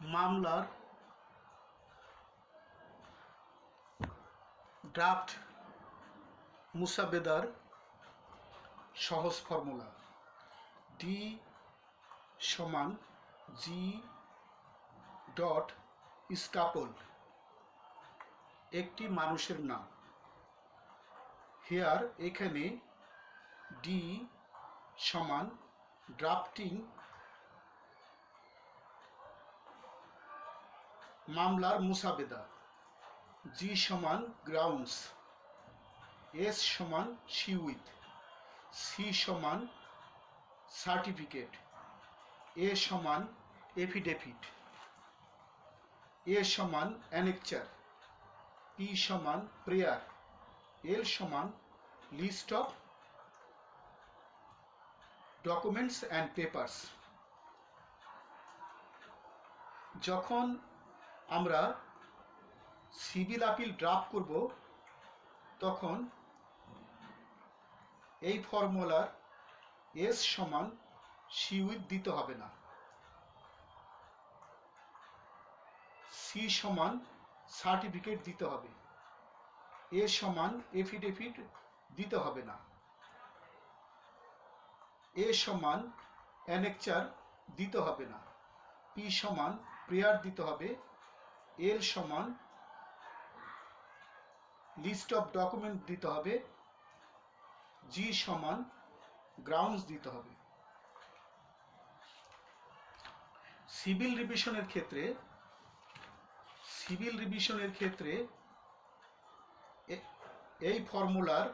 মামলার ড্রাফট মুসাবেদার সহজ formula D সমান জি ডট স্কাপল একটি মানুষের নাম। হেয়ার এখানে ডি সমান ড্রাফটিং মামলার মুসাবেদা। জি সমান গ্রাউন্ডস। এস সমান শিউইথ সি সমান সার্টিফিকেট। এ সমান এফিডেভিট। এ সমান অ্যানেকচার। পি সমান প্রেয়ার। এল সমান list of documents and papers. যখন আমরা সিভিল আপিল ড্রাফট করব, তখন এই ফর্মুলার এস সমান সিউইথ দিতে হবে না। সি সমান সার্টিফিকেট দিতে হবে। এ সমান এফিডেভিট দিতে হবে না। এ সমান অ্যানেকচার দিতে হবে না। পি সমান প্রেয়ার দিতে হবে। এল সমান লিস্ট অফ ডকুমেন্ট দিতে হবে জি সমান গ্রাউন্ডস দিতে হবে। সিভিল রিভিশনের ক্ষেত্রে সিভিল রিভিশনের ক্ষেত্রে এই ফর্মুলার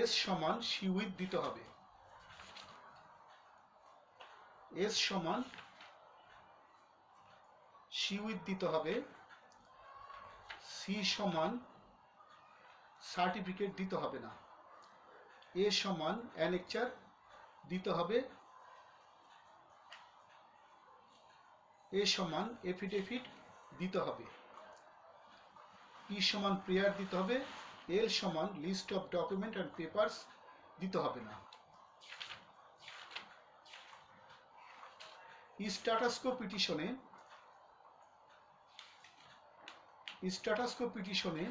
এস সমান সিউইথ দিতে হবে। এস সমান সিউইথ দিতে হবে। সি সমান সার্টিফিকেট দিতে হবে না। এ সমান অ্যানেকচার দিতে হবে। এ সমান এফিডেভিট দিতে হবে। পি সমান প্রেয়ার দিতে হবে। এল সমান list of document and papers দিতে হবে না। স্ট্যাটাসকো পিটিশনে স্ট্যাটাসকো পিটিশনে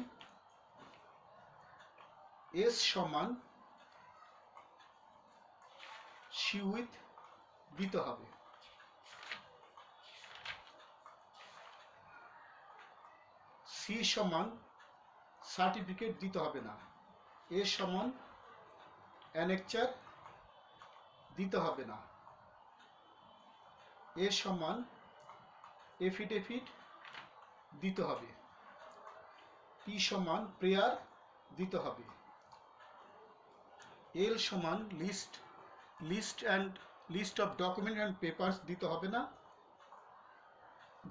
এস সমান সিউইথ দিতে হবে। সি সমান সার্টিফিকেট দিতে হবে না। এ সমান অ্যানেকচার দিতে হবে না। এ সমান এফিডেভিট দিতে হবে। পি সমান প্রেয়ার দিতে হবে। এল সমান list list and, list of document and papers দিতে হবে না।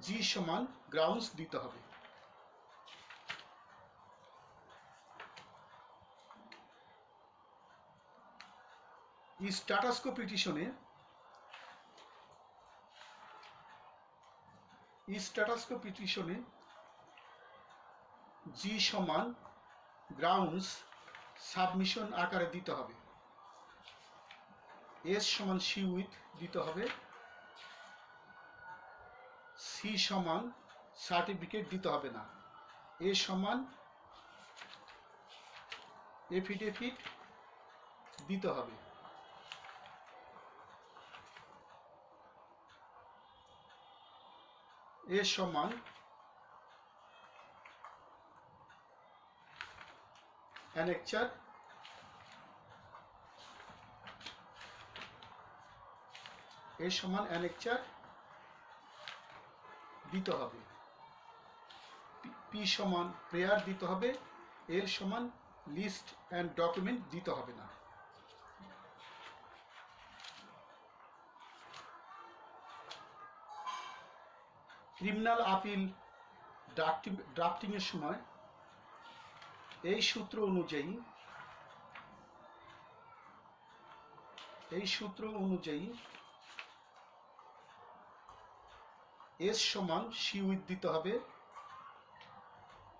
জি সমান গ্রাউন্ডস দিতে হবে। স্ট্যাটাসকো পিটিশনে স্ট্যাটাসকো পিটিশনে জি সমান গ্রাউন্ডস সাবমিশন আকারে দিতে হবে। এস সমান সি উইথ দিতে হবে। সি সমান সার্টিফিকেট দিতে হবে না। এ সমান এফিডেফিট দিতে হবে। এ সমান অ্যানেকচার এ সমান অ্যানেকচার দিতে হবে। পি সমান প্রেয়ার দিতে হবে। এর সমান লিস্ট অ্যান্ড ডকুমেন্ট দিতে হবে না। ক্রিমিনাল আপিল ড্রাফটিং ড্রাফটিংয়ের সময় এই সূত্র অনুযায়ী, এই সূত্র অনুযায়ী এস সমান সি উইথ দিতে হবে।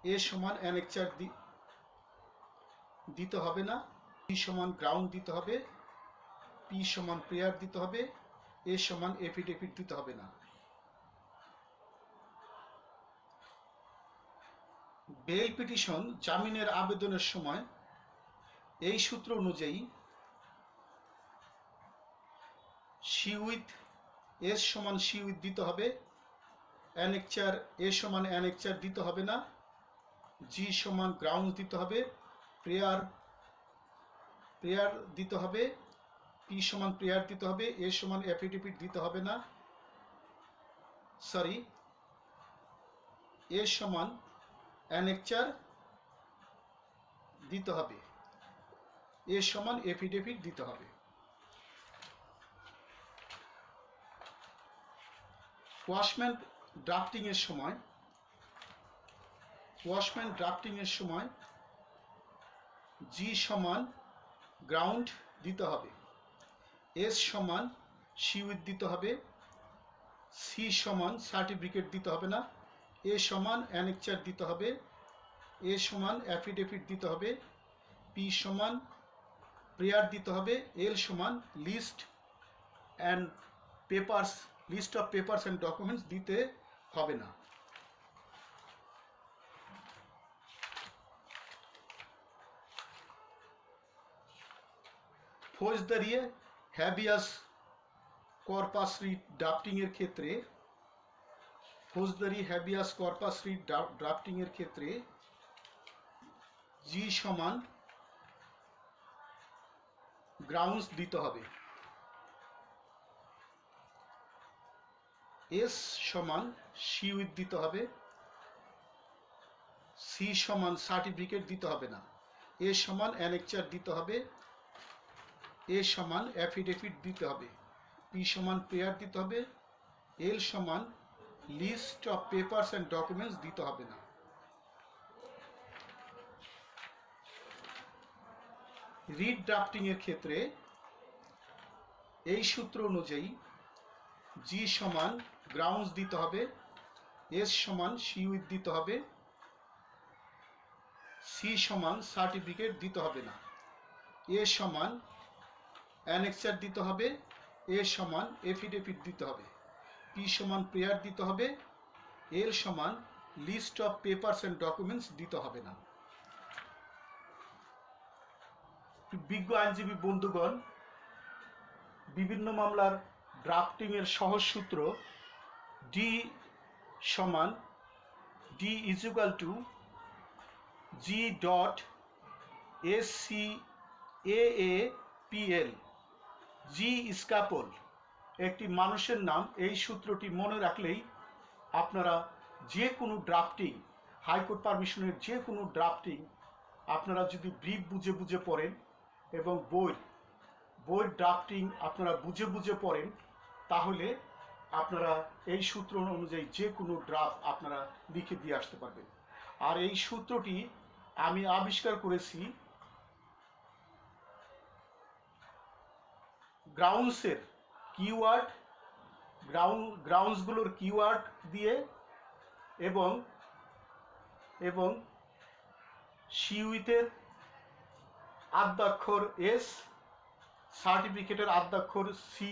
এ সমান অ্যানেকচার দিতে হবে না। পি সমান গ্রাউন্ড দিতে হবে। পি সমান প্রেয়ার দিতে হবে। এ সমান এফিডেভিট দিতে হবে না। বেল পিটিশন জামিনের আবেদনের সময় এই সূত্র অনুযায়ী সি উইথ এস সমান সি উইথ দিতে হবে, অ্যানেকচার এ সমান অ্যানেকচার দিতে হবে না, জি সমান গ্রাউন্ড দিতে হবে, প্রেয়ার প্রেয়ার দিতে হবে, পি সমান প্রেয়ার দিতে হবে, এ সমান অ্যাফিডেভিট দিতে হবে না, সরি, এ সমান অ্যানেকচার দিতে হবে। এ সমান এফিডেভিট দিতে হবে। ওয়াশম্যান ড্রাফটিং এর সময়, ওয়াশম্যান ড্রাফটিং এর সময় জি সমান গ্রাউন্ড দিতে হবে। এস সমান সিউইথ দিতে হবে। সি সমান সার্টিফিকেট দিতে হবে না। এ সমান অ্যানেকচার দিতে হবে, এ সমান অ্যাফিডেভিট দিতে হবে, পি সমান প্রেয়ার দিতে হবে, এল সমান list and papers, list of papers and documents দিতে হবে না। ফৌজদারি হ্যাবিয়াস কর্পাস এর ক্ষেত্রে ফৌজদারি হ্যাবিয়াস কর্পাস রিট ড্রাফটিং এর ক্ষেত্রে জি সমান গ্রাউন্ডস দিতে হবে। এস সমান সি উইথ দিতে হবে। সি সমান সার্টিফিকেট দিতে হবে না। এ সমান অ্যানেকচার দিতে হবে। এ সমান অ্যাফিডেভিট দিতে হবে। পি সমান প্রেয়ার দিতে হবে। এল সমান list of papers and documents দিতে হবে না। রিড ড্রাফটিং এর ক্ষেত্রে এই সূত্র অনুযায়ী জি সমান গ্রাউন্ডস দিতে হবে এস সমান সি উইথ দিতে হবে সি সমান সার্টিফিকেট দিতে হবে না। এ সমান অ্যানেক্সার দিতে হবে এ সমান এফিডেভিট দিতে হবে। পি সমান প্রেয়ার দিতে হবে এল সমান list of papers and documents দিতে হবে না। বিজ্ঞ আইনজীবী বন্ধুগণ, বিভিন্ন মামলার ড্রাফটিংয়ের সহজ সূত্র ডি সমান D equal to G dot S C A A PL G স্কাপল একটি মানুষের নাম এই সূত্রটি মনে রাখলেই আপনারা যে কোনো ড্রাফটিং হাইকোর্ট পারমিশনের যে কোনো ড্রাফটিং আপনারা যদি ব্রিফ বুঝে বুঝে পড়েন এবং বই বইয়ের ড্রাফটিং আপনারা বুঝে বুঝে পড়েন, তাহলে আপনারা এই সূত্র অনুযায়ী যে কোনো ড্রাফট আপনারা লিখে দিয়ে আসতে পারবেন। আর এই সূত্রটি আমি আবিষ্কার করেছি গ্রাউন্ডসের কিওয়ার্ড গ্রাউন্ড গ্রাউন্ডসগুলোর কিওয়ার্ড দিয়ে এবং এবং সিউইতের আদ্যাক্ষর এস সার্টিফিকেটের আদ্যাক্ষর সি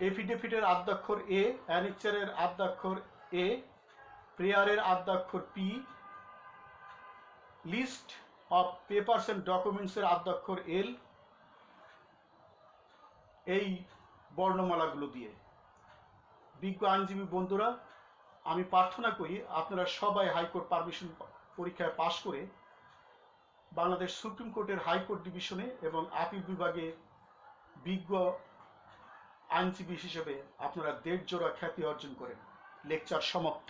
এফিডেভিটের আদ্যাক্ষর এ অ্যানিচারের আদ্যাক্ষর এ প্রেয়ারের আদ্যাক্ষর P list of papers and ডকুমেন্টসের আদ্যাক্ষর এল এই বর্ণমালাগুলো দিয়ে। বিজ্ঞ আইনজীবী বন্ধুরা, আমি প্রার্থনা করি আপনারা সবাই হাইকোর্ট পারমিশন পরীক্ষায় পাশ করে বাংলাদেশ সুপ্রিম কোর্টের হাইকোর্ট ডিভিশনে এবং আপিল বিভাগে বিজ্ঞ আইনজীবী হিসেবে আপনারা দেড় জোড়া খ্যাতি অর্জন করেন। লেকচার সমাপ্ত।